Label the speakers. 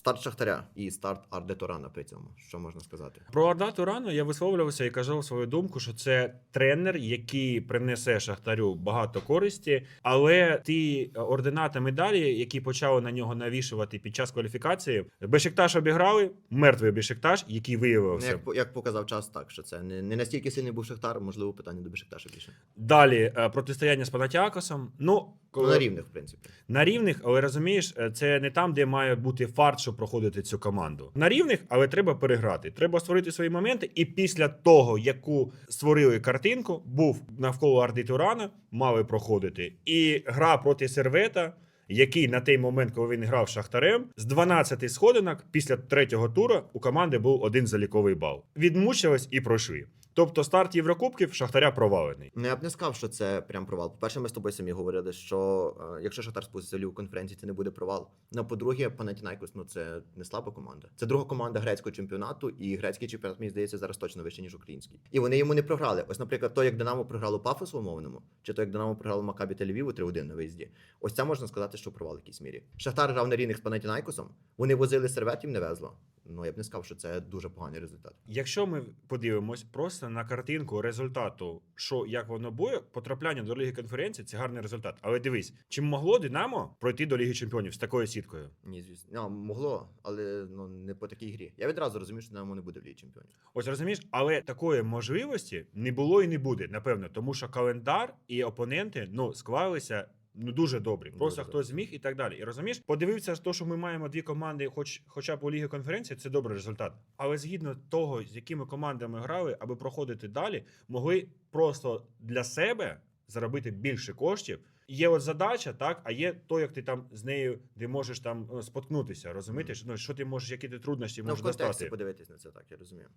Speaker 1: Старт Шахтаря і старт Арде Турана при цьому. Що можна сказати?
Speaker 2: Про Арда Турану я висловлювався і казав свою думку, що це тренер, який принесе Шахтарю багато користі, але ті ординати медалі, які почали на нього навішувати під час кваліфікації, Бешикташ обіграли, мертвий Бешикташ, який
Speaker 1: Ну,
Speaker 2: виявився.
Speaker 1: як, як показав час, так що це не, не настільки сильний був Шахтар, можливо, питання до Бешикташа більше.
Speaker 2: Далі е, протистояння з Панатіакосом. Ну,
Speaker 1: Ну,
Speaker 2: коли-
Speaker 1: на рівних, в принципі.
Speaker 2: На рівних, але розумієш, е, це не там, де має бути фарт, щоб проходити цю команду. На рівних, але треба переграти. Треба створити свої моменти. І після того, яку створили картинку, був навколо Арди Турана, мали проходити. І гра проти Сервета, який на той момент, коли він грав Шахтарем, з 12 сходинок після третього тура у команди був один заліковий бал. Відмучились і пройшли. Тобто старт Єврокубків Шахтаря провалений.
Speaker 1: Ну, я б не сказав, що це прям провал. По-перше, ми з тобою самі говорили, що е, якщо Шахтар спуститься в конференції, це не буде провал. Ну, по-друге, Панатінайкос, ну це не слаба команда. Це друга команда грецького чемпіонату, і грецький чемпіонат, мені здається, зараз точно вище, ніж український. І вони йому не програли. Ось, наприклад, то, як Динамо програло Пафосу умовному, чи то як Динамо програло Макабі Тель-Авіву 3-1 на виїзді. Ось це можна сказати, що провал в якійсь мірі. Шахтар грав на рівних з Панатінайкосом, вони возили серветів, не везло. Ну я б не сказав, що це дуже поганий результат.
Speaker 2: Якщо ми подивимось просто на картинку результату, що як воно буде, потрапляння до Ліги конференції це гарний результат. Але дивись, чи могло Динамо пройти до Ліги Чемпіонів з такою сіткою?
Speaker 1: Ні, звісно. Ну, могло, але ну не по такій грі. Я відразу розумів, що Динамо не буде в Лігі чемпіонів.
Speaker 2: Ось розумієш, але такої можливості не було і не буде, напевно, тому що календар і опоненти ну склалися. Ну дуже добрі. Просто
Speaker 1: Дуже
Speaker 2: хто зміг і так далі. І розумієш, подивився то, що ми маємо дві команди, хоч хоча б у Лігі конференції, це добрий результат. Але згідно того, з якими командами грали, аби проходити далі, могли просто для себе заробити більше коштів. Є от задача, так, а є то, як ти там з нею де можеш там е, споткнутися, розумієте? Ну, що ти можеш, які ти труднощі
Speaker 1: Ну, в контексті
Speaker 2: достати.
Speaker 1: подивитись на це так, я розумію.